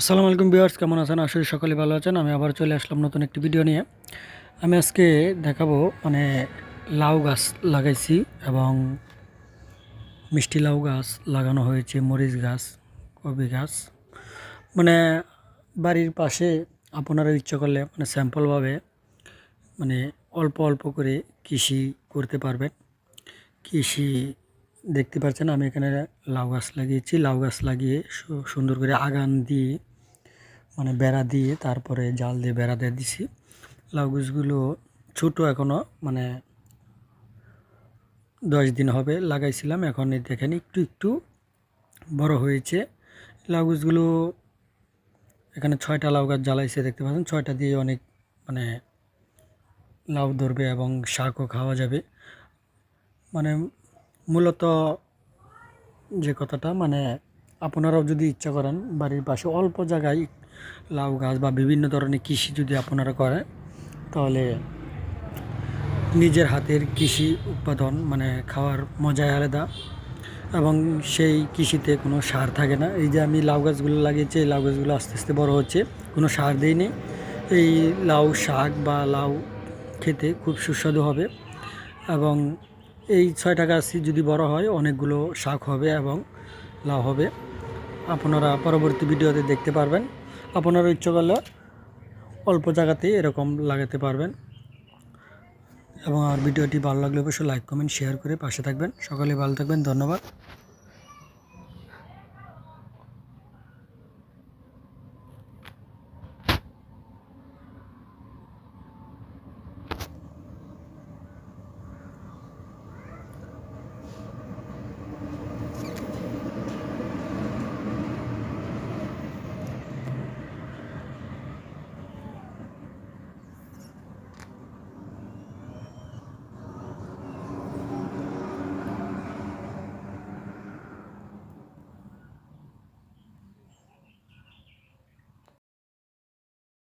আসসালামু আলাইকুম ভিউয়ার্স, কেমন আছেন? আসলে সকলে ভালো আছেন। আমি আবার চলে আসলাম নতুন একটি ভিডিও নিয়ে। আমি আজকে দেখাবো মানে লাউ গাছ লাগাইছি এবং মিষ্টি লাউ গাছ লাগানো হয়েছে, মরিচ গাছ কবি গাছ। মানে বাড়ির পাশে আপনারা ইচ্ছা করলে মানে স্যাম্পলভাবে মানে অল্প অল্প করে কৃষি করতে পারবেন। কৃষি দেখতে পাচ্ছেন, আমি এখানে লাউ গাছ লাগিয়েছি। লাউ গাছ লাগিয়ে সুন্দর করে আগান দিয়ে মানে বেড়া দিয়ে, তারপরে জাল দিয়ে বেড়া দিয়ে দিছি। লাউ গাছগুলো ছোটো এখনও মানে দশ দিন হবে লাগাইছিলাম, এখন দেখেন একটু একটু বড় হয়েছে। লাউ গাছগুলো এখানে ছয়টা লাউ গাছ জ্বালাইছে, দেখতে পাচ্ছেন, ছয়টা দিয়ে অনেক মানে লাউ ধরবে এবং শাকও খাওয়া যাবে। মানে মূলত যে কথাটা মানে আপনারাও যদি ইচ্ছা করেন বাড়ির পাশে অল্প জায়গায় লাউ গাছ বা বিভিন্ন ধরনের কৃষি যদি আপনারা করেন, তাহলে নিজের হাতের কৃষি উৎপাদন মানে খাওয়ার মজাই আলাদা এবং সেই কৃষিতে কোনো সার থাকে না। এই যে আমি লাউ গাছগুলো লাগিয়েছি, এই লাউ গাছগুলো আস্তে আস্তে বড় হচ্ছে, কোনো সার দিইনি এই লাউ শাক বা লাউ খেতে খুব সুস্বাদু হবে এবং এই ছয়টা সি যদি বড় হয়, অনেকগুলো শাক হবে এবং লাভ হবে। আপনারা পরবর্তী ভিডিওতে দেখতে পারবেন। আপনারা ইচ্ছে করলে অল্প জায়গাতেই এরকম লাগাতে পারবেন। এবং আর ভিডিওটি ভালো লাগলে অবশ্যই লাইক কমেন্ট শেয়ার করে পাশে থাকবেন। সকালে ভালো থাকবেন। ধন্যবাদ।